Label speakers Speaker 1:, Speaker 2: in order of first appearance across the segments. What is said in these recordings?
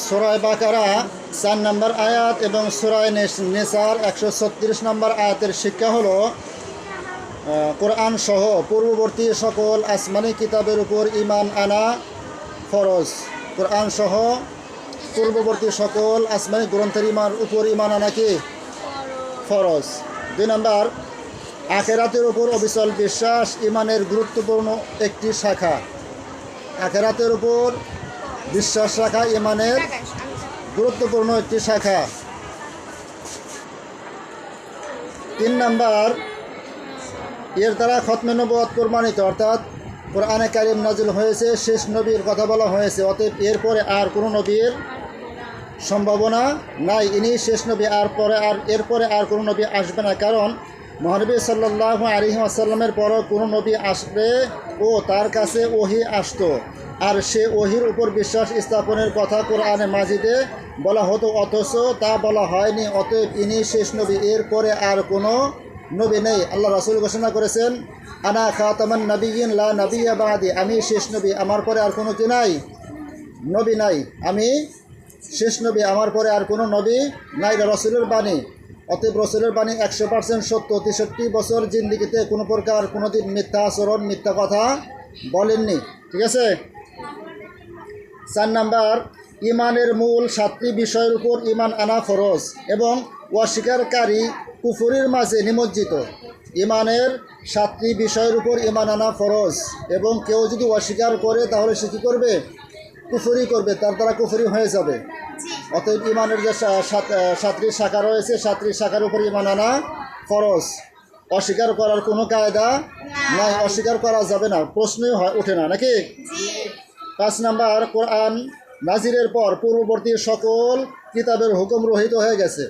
Speaker 1: সুরায় বাকারা, চার নম্বর আয়াত এবং সুরায় নেসার একশো ছত্রিশ নম্বর আয়াতের শিক্ষা হলো কোরআন সহ পূর্ববর্তী সকল আসমানি কিতাবের উপর ইমান আনা ফরজ। কোরআন সহ পূর্ববর্তী সকল আসমানি গ্রন্থের ইমান উপর ইমান আনা কি? ফরজ। দুই নম্বর, আখেরাতের উপর অবিচল বিশ্বাস ইমানের গুরুত্বপূর্ণ একটি শাখা। আখেরাতের উপর বিশ্বাস রাখা ইমানের গুরুত্বপূর্ণ একটি শাখা। তিন নাম্বার, এর দ্বারা খতমে নবুয়ত প্রমাণিত, অর্থাৎ কোরআনে কারিম নাজিল হয়েছে, শেষ নবীর কথা বলা হয়েছে, অতএব এরপরে আর কোনো নবীর সম্ভাবনা নাই। ইনি শেষ নবী, আর পরে আর এরপরে আর কোনো নবী আসবে না, কারণ মহানবী সাল্লাহ আলিহি আসাল্লামের পরও কোনো নবী আসবে ও তার কাছে ওহি আসতো। আর সে ওহির উপর বিশ্বাস স্থাপনের কথা কোরআনে মাজিদে বলা হতো, অথচ তা বলা হয়নি। অতএব ইনি শেষ নবী। এরপরে আর কোনো নবী নেই। আল্লাহ রাসুল ঘোষণা করেছেন, আনা খাতামান নবীন লা নবী বাদি। আমি শেষ নবী, আমার পরে আর কোনো কি নাই। নবী নাই। আমি শেষ নবী, আমার পরে আর কোনো নবী নাই। রসুলের বাণী। অতএব রসুলের বাণী একশো পার্সেন্ট সত্য। তেষট্টি বছর জিন্দিগিতে কোনো প্রকার কোনো দিন মিথ্যা আচরণ, মিথ্যা কথা বলেননি। ঠিক আছে? চার নাম্বার, ইমানের মূল সাতটি বিষয়ের উপর ইমান আনা ফরজ এবং অস্বীকারী কুফুরির মাঝে নিমজ্জিত। ইমানের সাতটি বিষয়ের উপর ইমান আনা ফরজ এবং কেউ যদি অস্বীকার করে, তাহলে সে কী করবে? কুফুরি করবে। তার দ্বারা কুফুরি হয়ে যাবে। অতএব ইমানের যে সাতটি শাখা রয়েছে সাতটি শাখার উপর ইমান আনা ফরজ। অস্বীকার করার কোনো কায়দা নাই অস্বীকার করা যাবে না প্রশ্নই হয় ওঠে না নাকি? পাঁচ নাম্বার কোরআন নাজিরের পর পূর্ববর্তী সকল কিতাবের হুকুম রহিত হয়ে গেছে।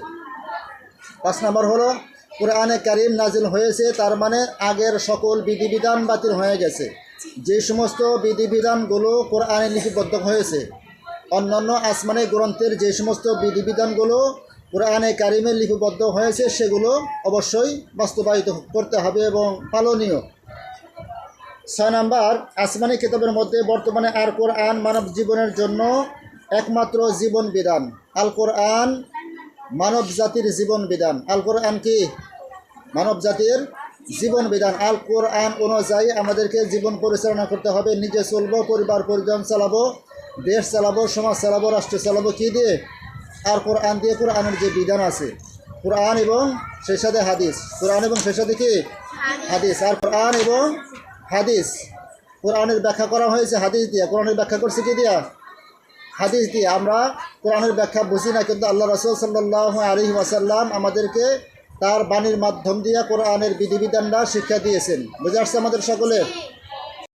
Speaker 1: পাঁচ নাম্বার হলো কোরআনে কারিম নাজিল হয়েছে তার মানে আগের সকল বিধিবিধান বাতিল হয়ে গেছে। যে সমস্ত বিধিবিধানগুলো কোরআনে লিপিবদ্ধ হয়েছে অন্যান্য আসমানি গ্রন্থের যে সমস্ত বিধিবিধানগুলো কোরআনে কারিমে লিপিবদ্ধ হয়েছে, সেগুলো অবশ্যই বাস্তবায়িত করতে হবে এবং পালনীয়। ছয় নাম্বার, আসমানি কিতাবের মধ্যে বর্তমানে আর কোরআন মানব জীবনের জন্য একমাত্র জীবন বিধান। আল কোরআন মানব জাতির জীবন বিধান। আল কোরআন কি? মানব জাতির জীবন বিধান। আল কোরআন অনুযায়ী আমাদেরকে জীবন পরিচালনা করতে হবে। নিজে চলবো, পরিবার পরিজন চালাবো দেশ চালাবো, সমাজ চালাবো, রাষ্ট্র চালাবো কী দিয়ে? আর কোরআন দিয়ে কোরআনের যে বিধান আছে, কোরআন এবং সেই সাথে হাদিস। কোরআন এবং সেই সাথে কি? হাদিস। আর কোরআন এবং হাদিস। কোরআনের ব্যাখ্যা করা হয়েছে হাদিস দিয়ে। কোরআনের ব্যাখ্যা করছে কি দিয়া? হাদিস দিয়ে। আমরা কোরআনের ব্যাখ্যা বুঝি না, কিন্তু আল্লাহ রসুল সাল্লাহ আলী ওয়াসাল্লাম আমাদেরকে তার বাণীর মাধ্যম দিয়ে কোরআনের বিধিবিধানরা শিক্ষা দিয়েছেন। বুঝে আসছে আমাদের সকলে?